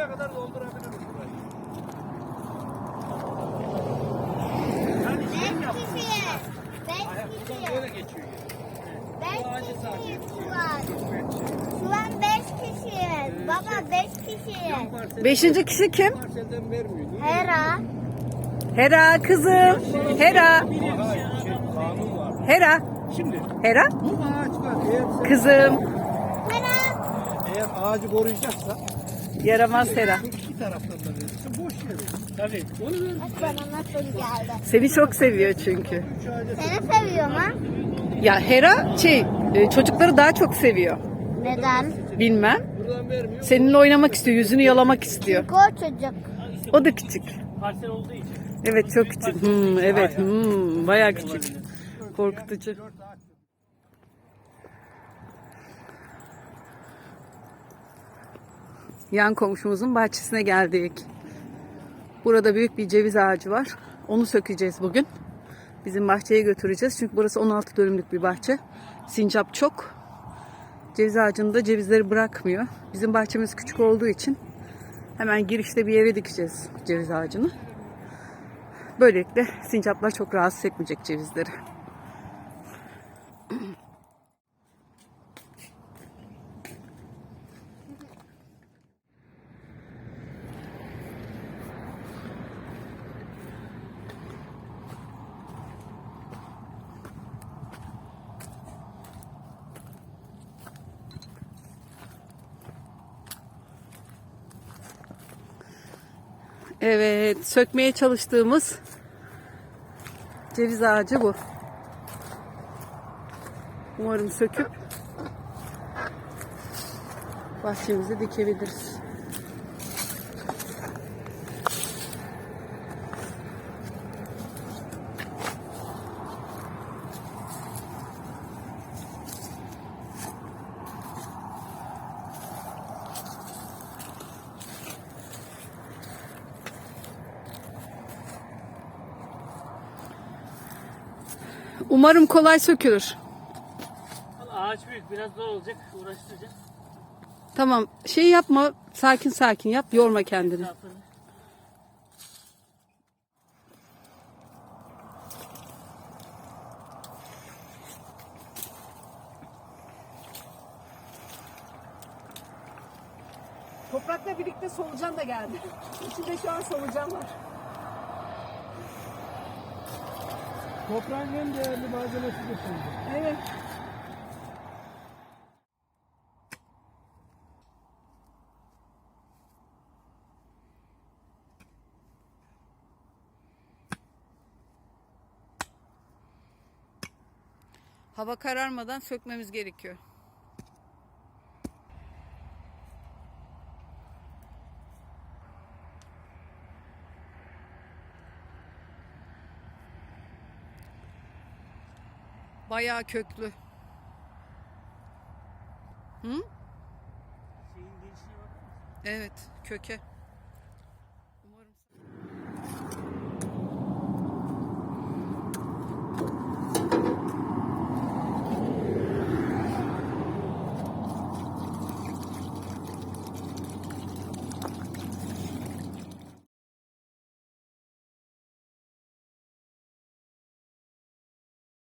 buraya kadar doldurabiliriz burayı. Yani şey kişiyiz. Beş Ayak buradan kişiyiz. böyle geçiyor. Ağacı kişiyiz şu an. Şu an beş kişiyiz. Baba beş kişiyiz. Beşinci kişi kim? Parselden vermiyor. Hera. Hera kızım. Hera. Şey. Hera. Şimdi Hera. bu eğer sen, Kızım. Hera. eğer ağacı koruyacaksa Yaramaz Hera. bu iki taraftan da verirsin. Boş yere. Tabii. Onu ver. Bak bana nasıl geldi. Seni çok seviyor çünkü. Seni seviyorum ha. Ya Hera şey e, çocukları daha çok seviyor. Neden? Bilmem. Seninle oynamak istiyor. Yüzünü yalamak istiyor. Çünkü o çocuk. O da küçük. parsel olduğu için. Evet çok küçük. Hmm, evet. Hmm, bayağı küçük. Korkutucu. Yan komşumuzun bahçesine geldik. Burada büyük bir ceviz ağacı var. Onu sökeceğiz bugün. Bizim bahçeye götüreceğiz. Çünkü burası 16 dönümlük bir bahçe. Sincap çok. Ceviz ağacında cevizleri bırakmıyor. Bizim bahçemiz küçük olduğu için hemen girişte bir yere dikeceğiz ceviz ağacını. Böylelikle sincaplar çok rahatsız etmeyecek cevizleri. Evet, sökmeye çalıştığımız ceviz ağacı bu. Umarım söküp bahçemize dikebiliriz. Umarım kolay sökülür. Ağaç büyük biraz zor olacak uğraştıracak. Tamam, şey yapma, sakin sakin yap, yorma kendini. Toprakla birlikte solucan da geldi. İçinde şu an solucan var. Toprağın en değerli malzemesi de şimdi. Evet. Hava kararmadan sökmemiz gerekiyor. Bayağı köklü. Hı? Şeyin genişliğine bakar mısın? Evet, köke.